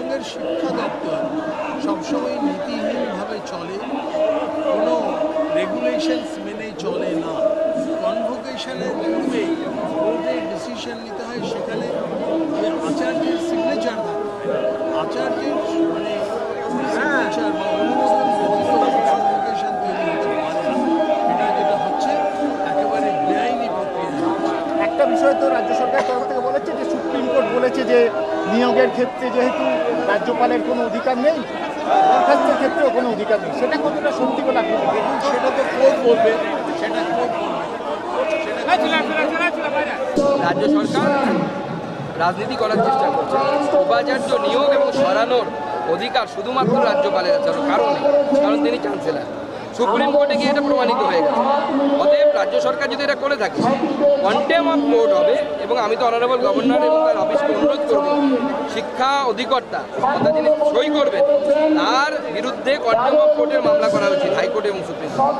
পশ্চিমবঙ্গের শিক্ষা দপ্তর সবসময় নীতিহীনভাবে চলে, কোনো রেগুলেশনস মেনে চলে না। কনভোকেশনের পূর্বে কোর্টের ডিসিশন নিতে হয়, সেখানে আচার্যের সিগনেচার থাকে। আচার্যের মানে সিগনেচার বা অনুমোদন পারে এটা যেটা হচ্ছে, একেবারে বেআইনি প্রক্রিয়া। একটা বিষয় তো রাজ্য সরকার তরফ থেকে বলেছে বলেছে যে নিয়োগের ক্ষেত্রে যেহেতু রাজ্যপালের কোনো অধিকার নেই দরখাস্তের ক্ষেত্রেও কোনো অধিকার নেই সেটা কতটা সত্যি বলে আপনি সেটা তো কোর্ট বলবে সেটা রাজ্য সরকার রাজনীতি করার চেষ্টা করছে। উপাচার্য নিয়োগ এবং সরানোর অধিকার শুধুমাত্র রাজ্যপালের আছে কারণ কারণ তিনি চ্যান্সেলার সুপ্রিম কোর্টে গিয়ে এটা প্রমাণিত হয়ে গেছে। রাজ্য সরকার যদি এটা করে থাকে কন্টেম অফ কোর্ট হবে এবং আমি তো অনারেবল গভর্নর এবং তার অফিসকে অনুরোধ করব, শিক্ষা অধিকর্তা অর্থাৎ যিনি সই করবেন, তার বিরুদ্ধে কন্টেম অফ কোর্টের মামলা করা উচিত হাইকোর্টে এবং সুপ্রিম কোর্ট।